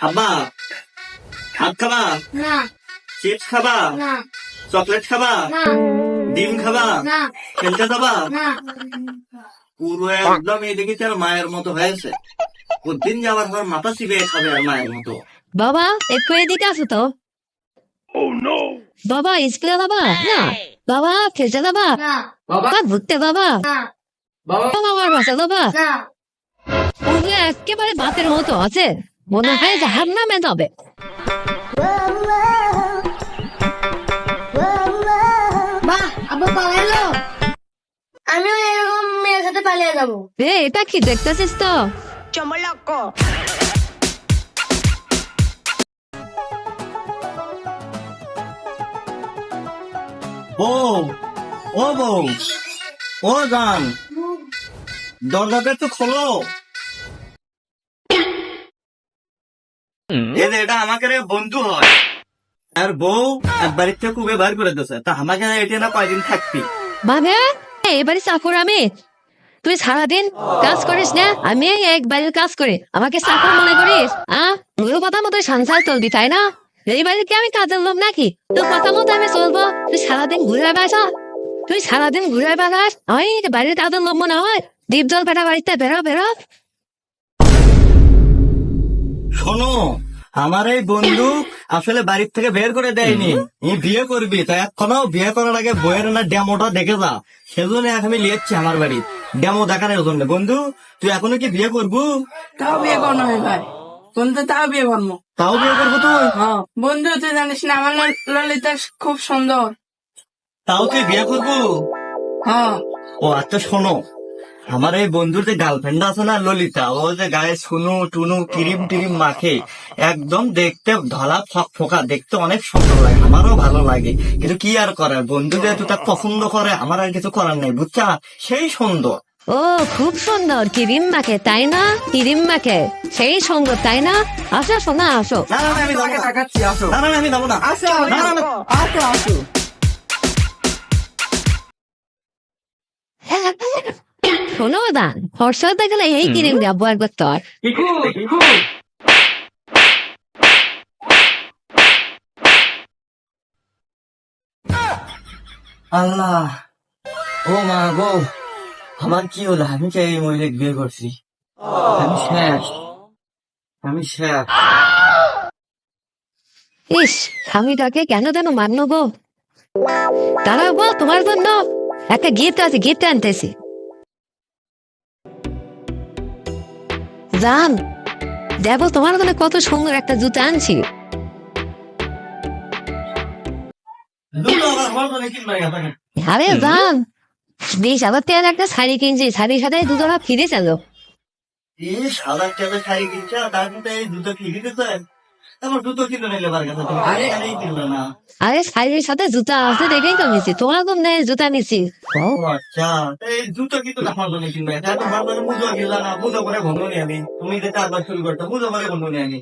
আব্বা ভাত খাবা? না। চিপস খাবা? না। চকলেট খাবা? না। ডিম খাবা? না। খেলতে যাবা? না। পুরো একদম এদিকে তার মায়ের মতো হয়েছে। দিন যাওয়ার পর মাথা চিপে খাবে আর মায়ের মতো। বাবা একটু এদিকে আসো তো। বাবা স্কুলে বাবা না। বাবা খেলতে বাবা না। বাবা। ঘুরতে বাবা না। বাবা আমার বাসা বাবা একেবারে বাতের মতো আছে। মনে হয় জাহার নামে যাবে বাহ আব্বা পালাইলো আমিও এরকম মেয়ের সাথে পালিয়ে যাব এ এটা কি দেখতেছিস তো ও ও বউ ও জান দরজাটা একটু খোলো এই যে এটা আমাকে বন্ধু হয়। আর বউ এক বাড়ির থেকে খুবই বার করে দিয়েছে তা আমাকে এটা না কয়দিন থাকবি? মানে এবারে চাকর আমি। তুই সারাদিন কাজ করিস না আমি এক বাড়ির কাজ করি। আমাকে চাকর মনে করিস আহ তোর কথা মতো সংসার চলবি তাই না? এই বাড়িতে আমি কাজের লোক নাকি? তোর কথা মতো আমি চলবো। তুই সারাদিন ঘুরে বেড়াস তুই সারাদিন ঘুরে বেড়াস আমি বাড়ির কাজের লোক মনে হয়। দ্বীপ জল বেড়া বাড়িতে বেরো বেরো। শোনো আমার এই বন্ধু আসলে বাড়ির থেকে বের করে দেয়নি। ই বিয়ে করবি তো এখনও বিয়ে করার আগে বইয়ের না ডেমোটা দেখে যা। সেজন্য এখন আমি লিয়েছি আমার বাড়ি। ডেমো দেখানোর জন্য। বন্ধু তুই এখনও কি বিয়ে করবু? তাও বিয়ে করব ভাই বন্ধু তাও বিয়ে করব। তাও বিয়ে করব তুই? হ্যাঁ। বন্ধু তুই জানিস না আমার ললিতা খুব সুন্দর। তাও তুই বিয়ে করবু? হ্যাঁ। ও আচ্ছা শোনো আমার এই বন্ধুর যে গার্লফ্রেন্ড আছে না ললিতা ও যে গায়ে শুনু টুনু ক্রিম টিরিম মাখে একদম দেখতে ধলা ফক ফোকা দেখতে অনেক সুন্দর লাগে আমারও ভালো লাগে। কিন্তু কি আর করার বন্ধু যেহেতু তার পছন্দ করে আমার আর কিছু করার নেই বুঝছা? সেই সুন্দর। ও খুব সুন্দর কিরিম মাখে তাই না? কিরিম মাখে সেই সুন্দর তাই না? আসো শোনা আসো। না না না, আমি যাব না। আসো না না না, আমি যাব না। আসো না, না, না। আসো আসো। শোনো দান হর্ষতে গেলে এই কিরিম যাব একবার তোর আল্লাহ। ও মা গো আমার কি হলো? আমি কে এই মহিলাকে বিয়ে করছি? আমি শেষ আমি শেষ ইস স্বামীটাকে কেন যেন মান্য গো? দাঁড়াও গো তোমার জন্য একটা গিফট আছে গিফট আনতেছি। জান দেখো তোমার জন্য কত সুন্দর একটা জুতো আনছি। আরে জান বিশ হাজার টাকার একটা শাড়ি কিনছি। শাড়ির সাথে দুজোড়া ফিরে চালো এই সাদা চাঁদা শাড়ি কিনছে আর তার দুটো ফিরে দিতে তারপর জুতো কিনে নিলে বার কাছে তুমি। আরে। কিনলো না। আরে শাড়ির সাথে জুতা আছে দেখেই তো নিছি। তোমার কম নেই জুতা নিছি। ও আচ্ছা এই জুতো কিন্তু আমার জন্য কিনবে। এটা তো ভাবলো মুজো কিনলা না মুজো করে বন্ধু নিয়ে আমি। তুমি যে চারবার শুরু করতে মুজো করে বন্ধু নিয়ে আমি।